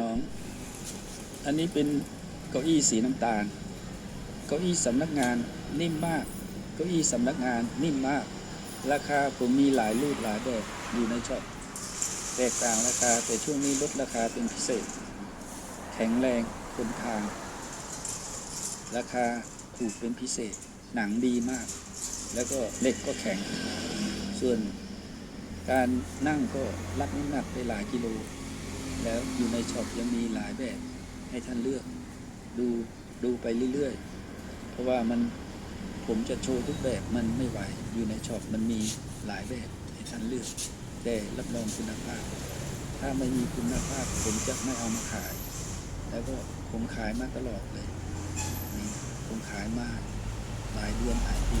น้อง อันนี้เป็นเก้าอี้สีน้ำตาล เก้าอี้สำนักงานนิ่มมาก เก้าอี้สำนักงานนิ่มมาก ราคาผมมีหลายรูปหลายแบบอยู่ในช็อปแตกต่างราคาแต่ช่วงนี้ลดราคาเป็นพิเศษ แข็งแรงทนทานราคาถูกเป็นพิเศษ หนังดีมาก แล้วก็เหล็กก็แข็ง ส่วนการนั่งก็รับน้ำหนักได้หลายกิโล แล้วอยู่ในช็อปยังมีหลายแบบให้ท่านเลือก ดูดูไปเรื่อยๆ เพราะว่ามันผมจะโชว์ทุกแบบมันไม่ไหว อยู่ในช็อปมันมีหลายแบบให้ท่านเลือก แต่รับรองคุณภาพ ถ้าไม่มีคุณภาพผมจะไม่เอามาขาย แล้วก็ผมขายมาตลอดเลยนี่ผมขายมาหลายเดือนหลายปี